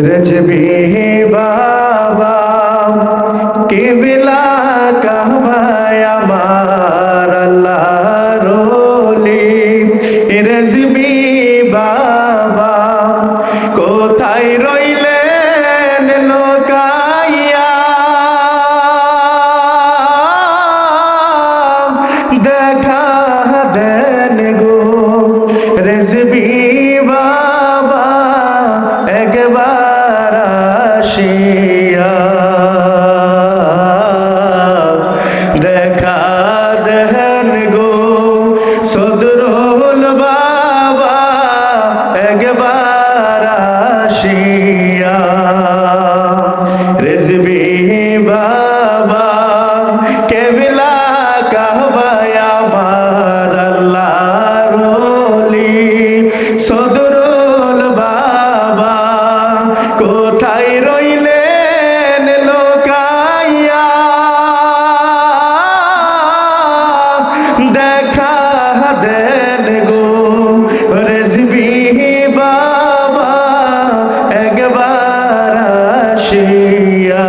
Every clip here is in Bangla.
রজবি বাবা কেবলা কাহবায় সদরুল বাবা, একবার আসিয়া। রেজবি বাবা, কেবলা কাহবায় আমার আল্লাহ রলি সদরুল বাবা, কোথায় লোকাইয়া? দেখা দেন গো রেজবি বাবা একবার আসিয়া।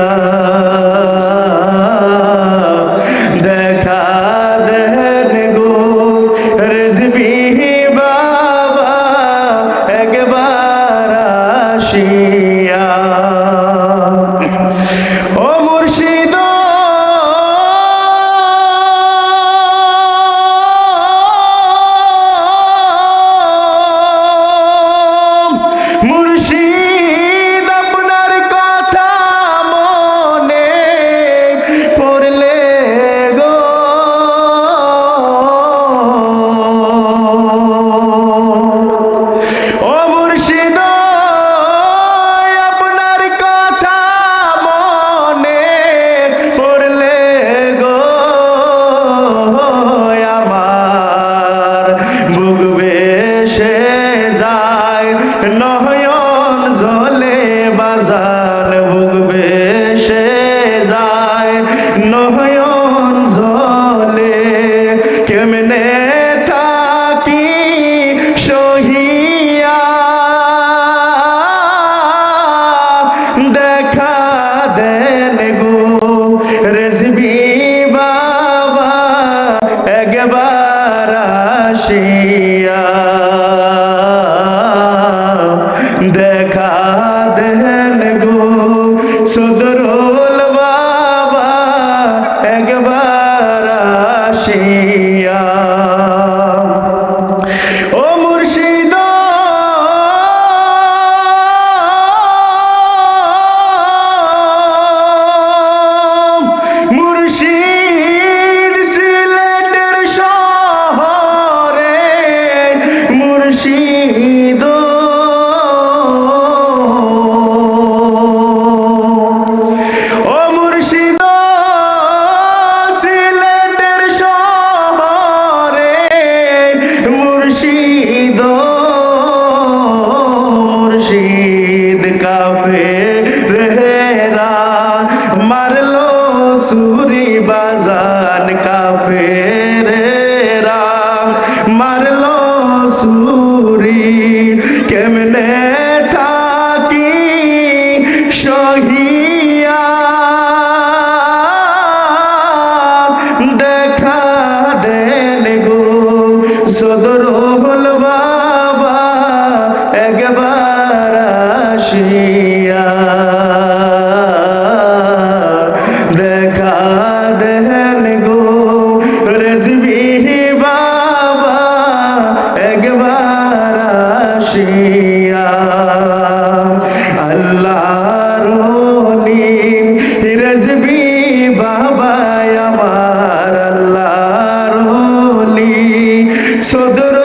দেখা দেন গো রেজবি বাবা একবার আসিয়া। সহিয়া দেখা দেন গো রেজবি বাবা একবার আসিয়া। দেখা দেন গো সদরুল সুরি বাজান কাফে রেরা মারলো সুরি কেমনে থাকি সহিয়া? দেখা দেন গো সদরুল বাবা দেখা গো রেজবি বাবা একবার আসিয়া আল্লাহর ওলি রেজবি বাবা আমার আল্লাহর ওলি সদরুল